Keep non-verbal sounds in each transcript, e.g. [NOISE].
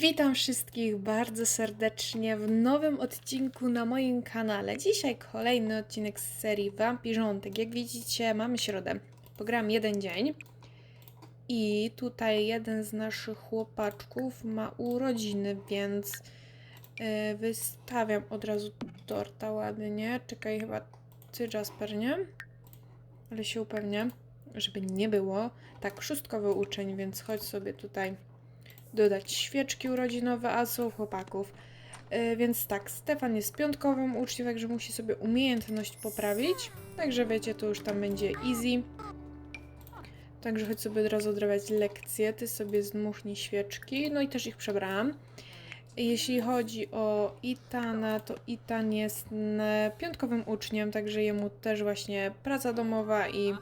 Witam wszystkich bardzo serdecznie w nowym odcinku na moim kanale. Dzisiaj kolejny odcinek z serii Wampirzątek. Jak widzicie, mamy środę. Pogram jeden dzień. I tutaj jeden z naszych chłopaczków ma urodziny, więc yy, wystawiam od razu torta ładnie. Czekaj, chyba ty, Jasper, nie? Ale się upewnię, żeby nie było. Tak, szóstkowy uczeń, więc chodź sobie tutaj dodać świeczki urodzinowe, a są chłopaków. Yy, więc tak, Stefan jest piątkowym uczniem, także musi sobie umiejętność poprawić. Także wiecie, to już tam będzie easy. Także chodź sobie od razu odrabiać lekcje. Ty sobie zdmuchnij świeczki. No i też ich przebrałam. Jeśli chodzi o Itana, to Itan jest mm, piątkowym uczniem, także jemu też właśnie praca domowa i...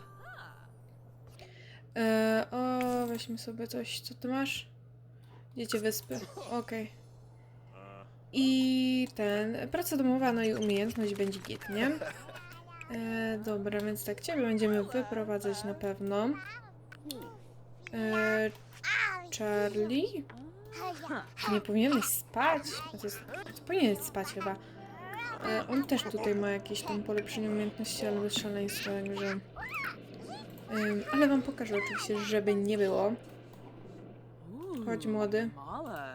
E, o, weźmy sobie coś. Co ty masz? Dziecię wyspy. Okej. I ten. Praca domowa, no i umiejętność będzie git, nie? E, dobra, więc tak, ciebie będziemy wyprowadzać na pewno. E, Charlie? Nie powinieneś spać? A To, jest, to powinien spać chyba. E, on też tutaj ma jakieś tam polepszenie umiejętności, ale bez szaleństwa, także... Ym, ale wam pokażę oczywiście, żeby nie było. Chodź młody,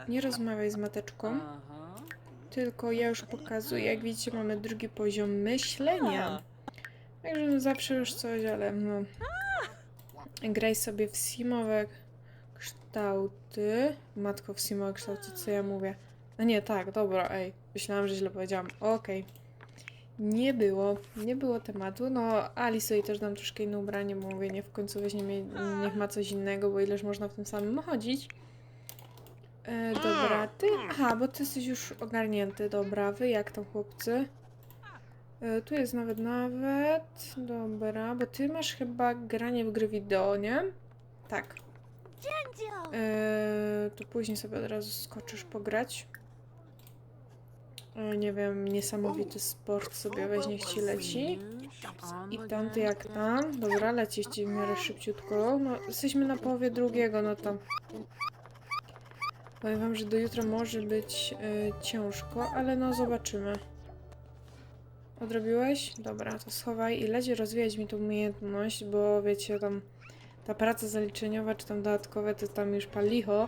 nie rozmawiaj z mateczką, tylko ja już pokazuję. Jak widzicie, mamy drugi poziom myślenia. Także no zawsze już coś, ale no... Graj sobie w simowe kształty. Matko, w simowe kształty, co ja mówię? No nie, tak, dobra, ej. Myślałam, że źle powiedziałam. Okej. Nie było, nie było tematu. No, Alice jej też dam troszkę inne ubranie, bo mówię, nie w końcu weźmie, niech ma coś innego, bo ileż można w tym samym chodzić. E, dobra, ty. Aha, bo ty jesteś już ogarnięty, dobra. Wy jak tam, chłopcy? E, tu jest nawet, nawet. Dobra, bo ty masz chyba granie w gry wideo, nie? Tak. E, to później sobie od razu skoczysz pograć. E, nie wiem, niesamowity sport sobie weź, niech ci leci. I tamty jak tam. Dobra, lecisz ci w miarę szybciutko. No, jesteśmy na połowie drugiego, no to... Powiem wam, że do jutra może być y, ciężko, ale no zobaczymy. Odrobiłeś? Dobra, to schowaj i leć rozwijać mi tą umiejętność, bo wiecie, tam ta praca zaliczeniowa, czy tam dodatkowe, to tam już palicho.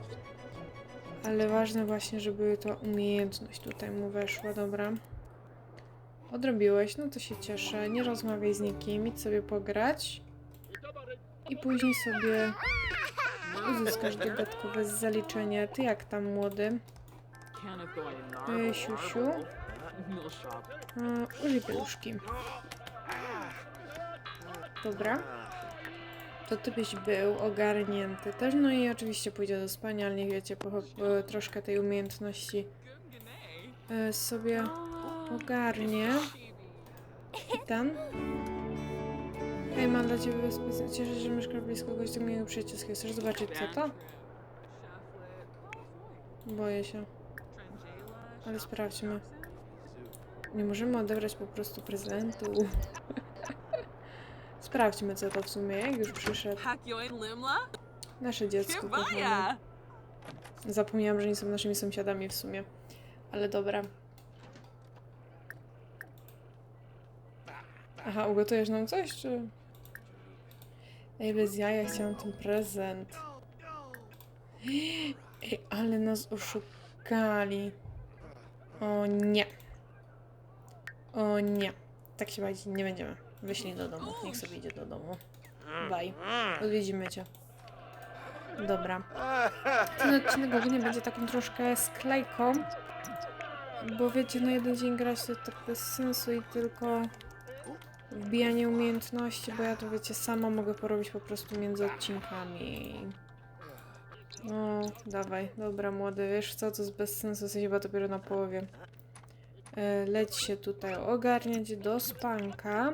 Ale ważne właśnie, żeby ta umiejętność tutaj mu weszła, dobra. Odrobiłeś, no to się cieszę. Nie rozmawiaj z nikim, idź sobie pograć. I później sobie uzyskasz dodatkowe zaliczenie. Ty jak tam młody? Ej, siusiu. E, użyj pieluszki. Dobra. To ty byś był ogarnięty też. No i oczywiście pójdzie do spania, ale niech wiecie, po, troszkę tej umiejętności e, sobie ogarnie. Ten. Hej, mam dla ciebie bezpieczne. Cieszę się, że mieszkasz blisko kogoś do mojego przyjacielskiego. Chcesz zobaczyć co to? Boję się. Ale sprawdźmy. Nie możemy odebrać po prostu prezentu. [LAUGHS] Sprawdźmy co to w sumie, jak już przyszedł. Nasze dziecko kochane. Zapomniałam, że nie są naszymi sąsiadami w sumie. Ale dobra. Aha, ugotujesz nam coś, czy... Ej, bez jaja chciałam ten prezent. Ej, ale nas oszukali. O nie. O nie. Tak się bawić nie będziemy. Wyślij do domu. Niech sobie idzie do domu. Bye. Odwiedzimy cię. Dobra. Ten odcinek ogólnie będzie taką troszkę sklejką. Bo wiecie, na jeden dzień grać to tak bez sensu i tylko wbijanie umiejętności, bo ja to wiecie, sama mogę porobić po prostu między odcinkami. No, dawaj, dobra młody, wiesz co, to jest bez sensu, jesteś chyba dopiero na połowie. E, Leć się tutaj ogarniać do spanka.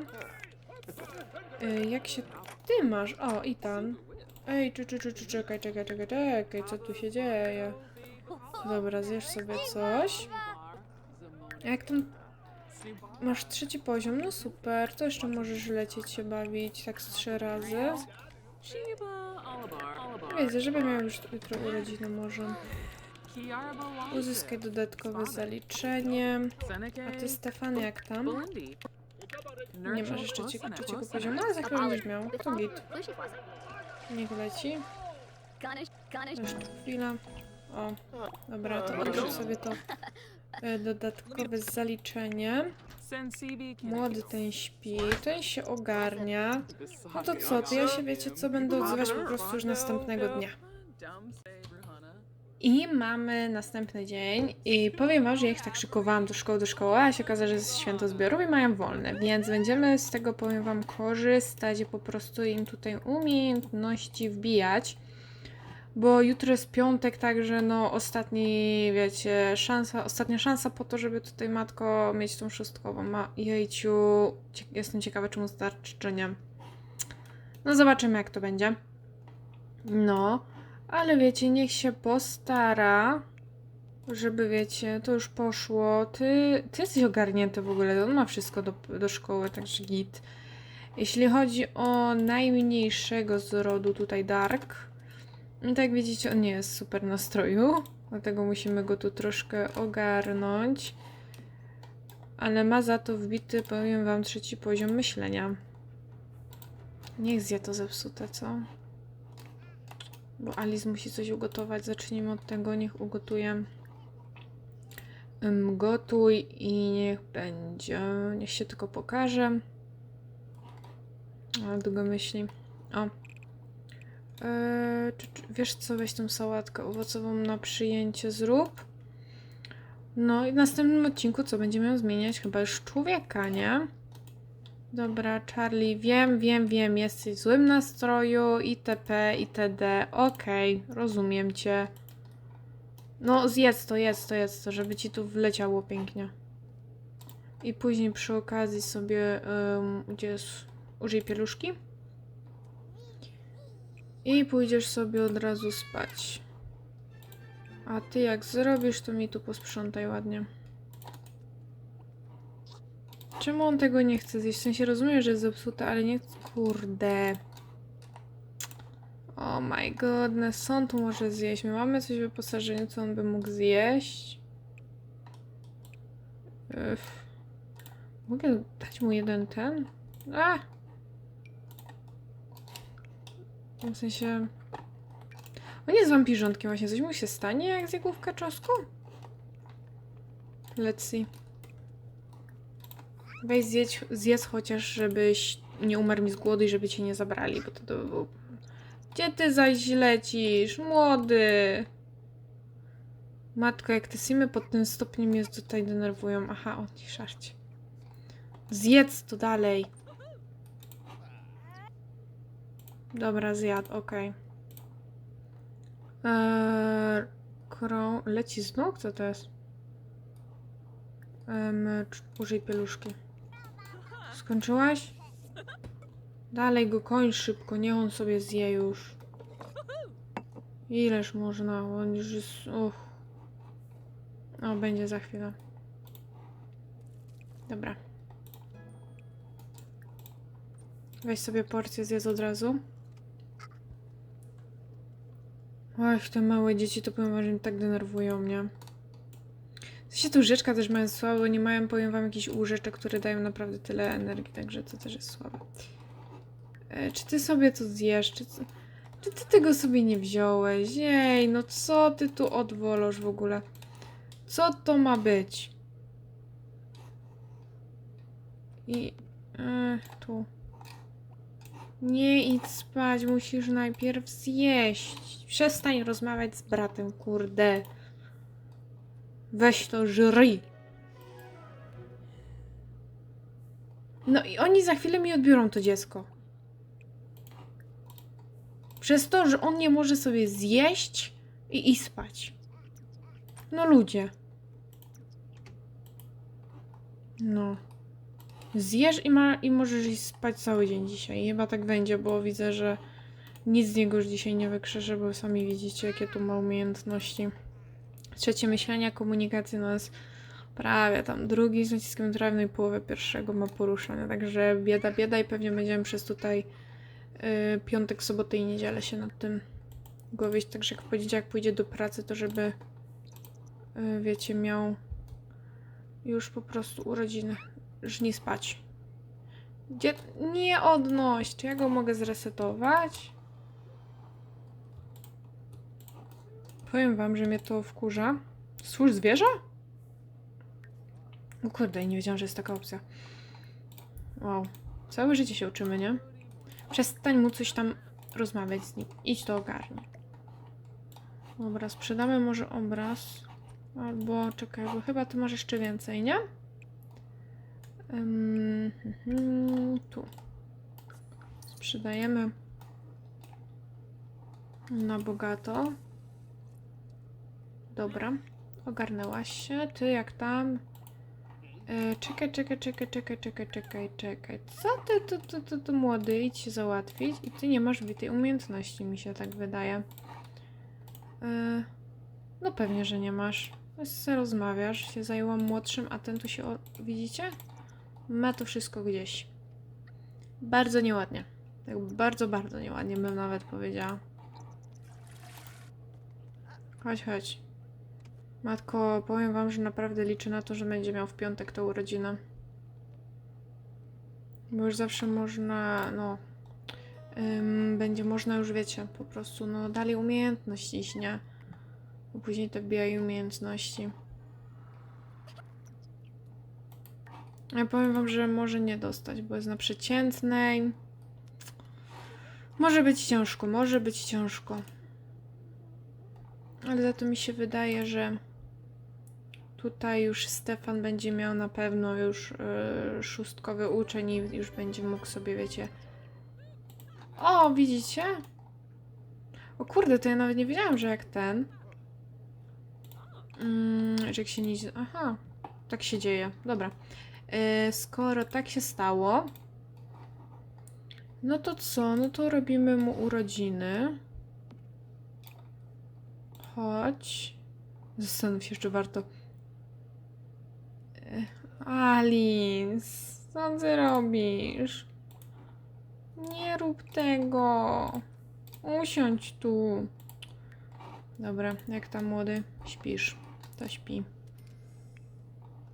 E, Jak się ty masz? O, i tam. Ej, czy, czy, czy, czy, czekaj, czekaj, czekaj, czekaj, co tu się dzieje? Dobra, zjesz sobie coś. Jak tam masz trzeci poziom, no super, to jeszcze możesz lecieć się bawić tak z trzy razy. Wiedzę, żeby miał już jutro urodziny może. Uzyskaj dodatkowe zaliczenie. A ty Stefan, jak tam? Nie masz jeszcze trzeciego poziomu, ale za chwilę będziesz miał. To git. Niech leci. Jeszcze chwila. O, dobra, to odrzuć sobie to [LAUGHS] e, dodatkowe zaliczenie. Młody ten śpi, ten się ogarnia. No to co, to ja się wiecie co, będę odzywać po prostu już następnego dnia. I mamy następny dzień i powiem wam, że ja ich tak szykowałam do szkoły, do szkoły, a się okazało, że jest święto zbiorów i mają wolne, więc będziemy z tego, powiem wam, korzystać i po prostu im tutaj umiejętności wbijać, bo jutro jest piątek, także no ostatni, wiecie, szansa, ostatnia szansa po to, żeby tutaj matko mieć tą szóstkową. Ma, jejciu, jestem ciekawa, czy mu starczy, czy nie. No zobaczymy, jak to będzie. No, ale wiecie, niech się postara, żeby wiecie, to już poszło. Ty, ty jesteś ogarnięty w ogóle, on ma wszystko do, do szkoły, także git. Jeśli chodzi o najmniejszego z rodu tutaj Dark, no tak jak widzicie, on nie jest super nastroju, dlatego musimy go tu troszkę ogarnąć. Ale ma za to wbity, powiem wam, trzeci poziom myślenia. Niech zje to zepsute, co? Bo Alice musi coś ugotować. Zacznijmy od tego, niech ugotuje. Gotuj i niech będzie. Niech się tylko pokaże. Ale długo myśli. O. Eee, wiesz co, weź tą sałatkę owocową na przyjęcie zrób. No i w następnym odcinku co? Będziemy ją zmieniać chyba już człowieka, nie? Dobra, Charlie, wiem, wiem, wiem, jesteś w złym nastroju, itp, itd. Okej, rozumiem cię. No, zjedz to, jedz to, jedz to, żeby ci tu wleciało pięknie. I później przy okazji sobie, um, gdzie jest, użyj pieluszki. I pójdziesz sobie od razu spać. A ty jak zrobisz, to mi tu posprzątaj ładnie. Czemu on tego nie chce zjeść? W sensie rozumiem, że jest zepsute, ale nie... Kurde. Oh my goodness, co on tu może zjeść? My mamy coś w wyposażeniu, co on by mógł zjeść. Uff. Mogę dać mu jeden ten? A! W sensie... On jest wampirzątkiem właśnie. Coś mu się stanie, jak zje główkę czosku? Let's see. Weź zjedź, zjedz chociaż, żebyś nie umarł mi z głodu i żeby cię nie zabrali, bo to, to by było... Gdzie ty zaś lecisz, młody? Matko, jak te simy pod tym stopniem mnie tutaj denerwują. Aha, o, nie szarcie. Zjedz to dalej. Dobra, zjadł, okej. Eee, krą... Leci znów? Co to jest? Cz- użyj pieluszki. Skończyłaś? Dalej go kończ szybko, niech on sobie zje już. Ileż można? On już jest... Uch. O, będzie za chwilę. Dobra. Weź sobie porcję, zjedz od razu. Ach, te małe dzieci to powiem że tak denerwują mnie. W sensie te łóżeczka też mają słabo, nie mają, powiem wam, jakichś łóżeczek, które dają naprawdę tyle energii, także to też jest słabe. E, czy ty sobie to zjesz? Czy, czy ty tego sobie nie wziąłeś? Jej, no co ty tu odwolosz w ogóle? Co to ma być? I... E, tu. Nie idź spać, musisz najpierw zjeść. Przestań rozmawiać z bratem, kurde. Weź to żryj. No i oni za chwilę mi odbiorą to dziecko. Przez to, że on nie może sobie zjeść i, i spać. No ludzie. No. Zjesz i, ma, i możesz iść spać cały dzień dzisiaj. Chyba tak będzie, bo widzę, że nic z niego już dzisiaj nie wykrzeszę, bo sami widzicie, jakie tu ma umiejętności. Trzecie myślenia, komunikacji no jest prawie tam drugi z naciskiem no i połowę pierwszego ma poruszania. Także bieda, bieda i pewnie będziemy przez tutaj y, piątek, sobotę i niedzielę się nad tym głowić. Także jak w poniedziałek pójdzie do pracy, to żeby y, wiecie, miał już po prostu urodziny. Żni spać. Gdzie... Nie odnoś! Czy ja go mogę zresetować? Powiem wam, że mnie to wkurza. Stwórz zwierzę? O kurde, nie wiedziałam, że jest taka opcja. Wow. Całe życie się uczymy, nie? Przestań mu coś tam rozmawiać z nim. Idź to ogarnij. Dobra, sprzedamy może obraz. Albo czekaj, bo chyba ty masz jeszcze więcej, nie? Mhm, tu. Sprzedajemy na bogato. Dobra, ogarnęłaś się. Ty jak tam? E, czekaj, czekaj, czekaj, czekaj, czekaj, czekaj, czekaj. Co ty, tu, tu, tu, tu młody, idź się załatwić i ty nie masz tej umiejętności, mi się tak wydaje. E, no pewnie, że nie masz. Rozmawiasz, się zajęłam młodszym, a ten tu się, o... widzicie? Ma to wszystko gdzieś. Bardzo nieładnie. Tak bardzo, bardzo nieładnie bym nawet powiedziała. Chodź, chodź. Matko, powiem wam, że naprawdę liczę na to, że będzie miał w piątek tą urodzinę. Bo już zawsze można, no... ym, będzie można już, wiecie, po prostu, no, dalej umiejętność iść, nie? Bo później to bijają umiejętności. Ja powiem wam, że może nie dostać, bo jest na przeciętnej. Może być ciężko, może być ciężko. Ale za to mi się wydaje, że tutaj już Stefan będzie miał na pewno już yy, szóstkowy uczeń i już będzie mógł sobie, wiecie. O, widzicie? O kurde, to ja nawet nie wiedziałam, że jak ten. Mm, że jak się nie. Aha, tak się dzieje. Dobra. Yy, skoro tak się stało, no to co? No to robimy mu urodziny. Chodź. Zastanów się, czy warto. E, Alice, co ty robisz? Nie rób tego. Usiądź tu. Dobra, jak tam młody? Śpisz. To śpi.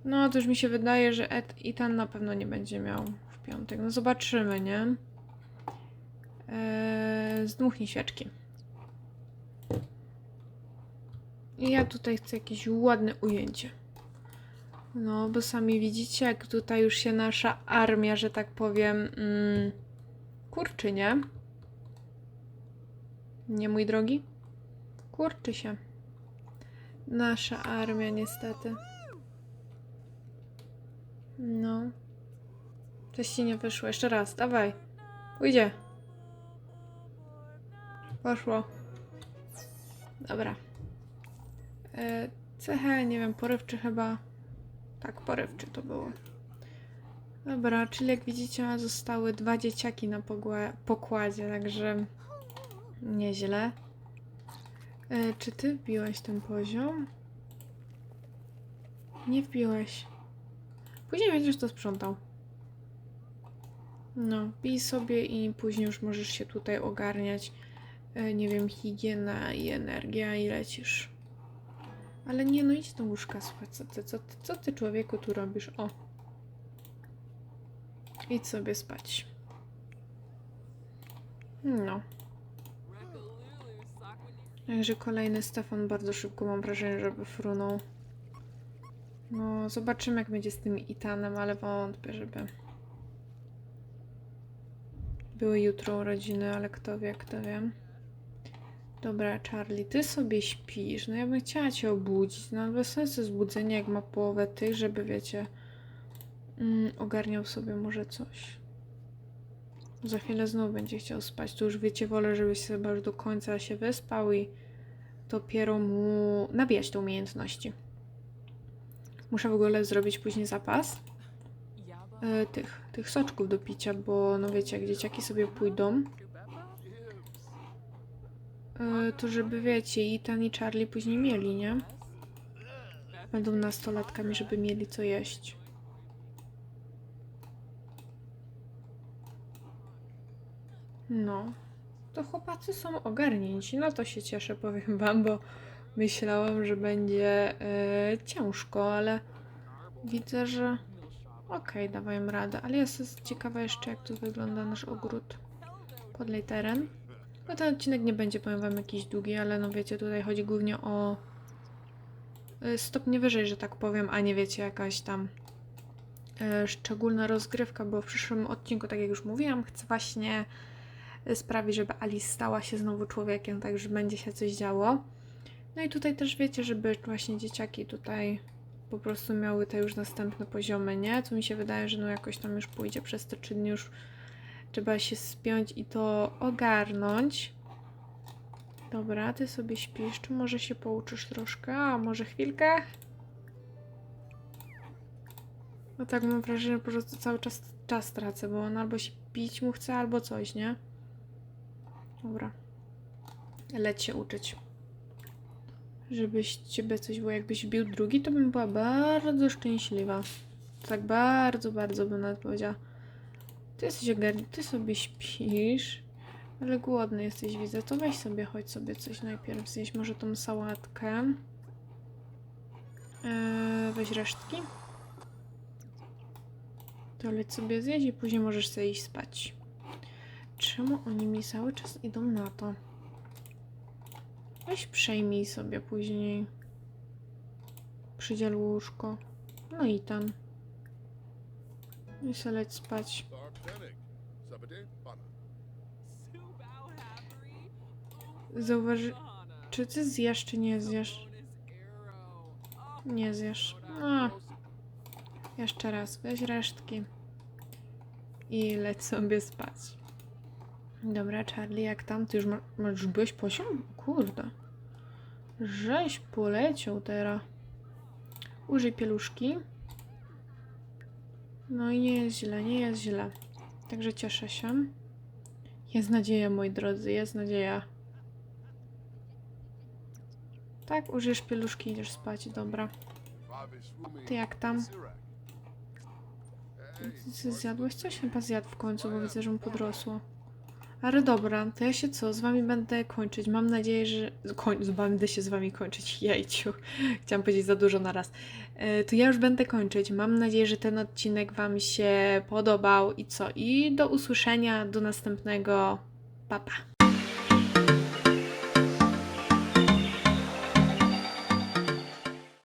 No, to już mi się wydaje, że Ed i ten na pewno nie będzie miał w piątek. No zobaczymy, nie? Eee, zdmuchnij świeczki. I ja tutaj chcę jakieś ładne ujęcie. No, bo sami widzicie, jak tutaj już się nasza armia, że tak powiem, mm, kurczy, nie? Nie, mój drogi? Kurczy się. Nasza armia, niestety. No. Coś ci nie wyszło. Jeszcze raz, dawaj. Pójdzie. Poszło. Dobra. E, cechę, nie wiem, porywczy chyba. Tak, porywczy to było. Dobra, czyli jak widzicie, zostały dwa dzieciaki na pokładzie, także nieźle. E, czy ty wbiłeś ten poziom? Nie wbiłeś. Później będziesz to sprzątał. No, pij sobie i później już możesz się tutaj ogarniać. E, nie wiem, higiena i energia i lecisz. Ale nie, no idź do łóżka, słuchaj, co ty, co, ty, co ty człowieku tu robisz? O. Idź sobie spać. No. Także kolejny Stefan bardzo szybko mam wrażenie, żeby frunął. No, zobaczymy jak będzie z tym Itanem, ale wątpię, żeby były jutro urodziny, ale kto wie, kto wie. Dobra, Charlie, ty sobie śpisz. No ja bym chciała cię obudzić. No bez sensu zbudzenie, jak ma połowę tych, żeby wiecie, mm, ogarniał sobie może coś. Za chwilę znowu będzie chciał spać. To już wiecie, wolę, żebyś sobie aż do końca się wyspał i dopiero mu nabijać te umiejętności. Muszę w ogóle zrobić później zapas e, tych, tych soczków do picia, bo no wiecie, jak dzieciaki sobie pójdą, e, to żeby wiecie, i ten i Charlie później mieli, nie? Będą nastolatkami, żeby mieli co jeść. No. To chłopacy są ogarnięci, no to się cieszę, powiem wam, bo Myślałam, że będzie e, ciężko, ale widzę, że okej, dawałem radę. Ale jest ciekawa jeszcze, jak tu wygląda nasz ogród. Podlej teren. No ten odcinek nie będzie, powiem wam, jakiś długi, ale no wiecie, tutaj chodzi głównie o e, stopnie wyżej, że tak powiem, a nie wiecie, jakaś tam e, szczególna rozgrywka, bo w przyszłym odcinku, tak jak już mówiłam, chcę właśnie sprawić, żeby Alice stała się znowu człowiekiem, tak, że będzie się coś działo. No i tutaj też wiecie, żeby właśnie dzieciaki tutaj po prostu miały te już następne poziomy, nie? Co mi się wydaje, że no jakoś tam już pójdzie przez te trzy dni już trzeba się spiąć i to ogarnąć. Dobra, ty sobie śpisz, czy może się pouczysz troszkę, a może chwilkę? No tak mam wrażenie, że po prostu cały czas czas tracę, bo on albo się pić mu chce, albo coś, nie? Dobra. Leć się uczyć. Żebyś ciebie coś było, jakbyś bił drugi, to bym była bardzo szczęśliwa. Tak bardzo, bardzo bym nawet powiedziała. Ty jesteś ogarnięty, ty sobie śpisz, ale głodny jesteś, widzę. To weź sobie, chodź sobie coś najpierw zjeść, może tą sałatkę. Eee, weź resztki. To leć sobie zjeść i później możesz sobie iść spać. Czemu oni mi cały czas idą na to? Weź przejmij sobie później. Przydziel łóżko. No i tam. I se leć spać. Zauważy... Czy ty zjesz, czy nie zjesz? Nie zjesz. A, jeszcze raz. Weź resztki. I leć sobie spać. Dobra, Charlie, jak tam? Ty już ma, już byłeś? Kurde. Żeś poleciał teraz. Użyj pieluszki. No i nie jest źle, nie jest źle. Także cieszę się. Jest nadzieja, moi drodzy, jest nadzieja. Tak, użyjesz pieluszki, idziesz spać, dobra. Ty jak tam? Zjadłeś coś? Chyba zjadł w końcu, bo widzę, że mu podrosło. Ale dobra, to ja się co, z wami będę kończyć. Mam nadzieję, że... Koń... Będę się z wami kończyć, [LAUGHS] jejciu. Chciałam powiedzieć za dużo na raz. E, To ja już będę kończyć. Mam nadzieję, że ten odcinek wam się podobał i co? I do usłyszenia, do następnego. Pa, pa.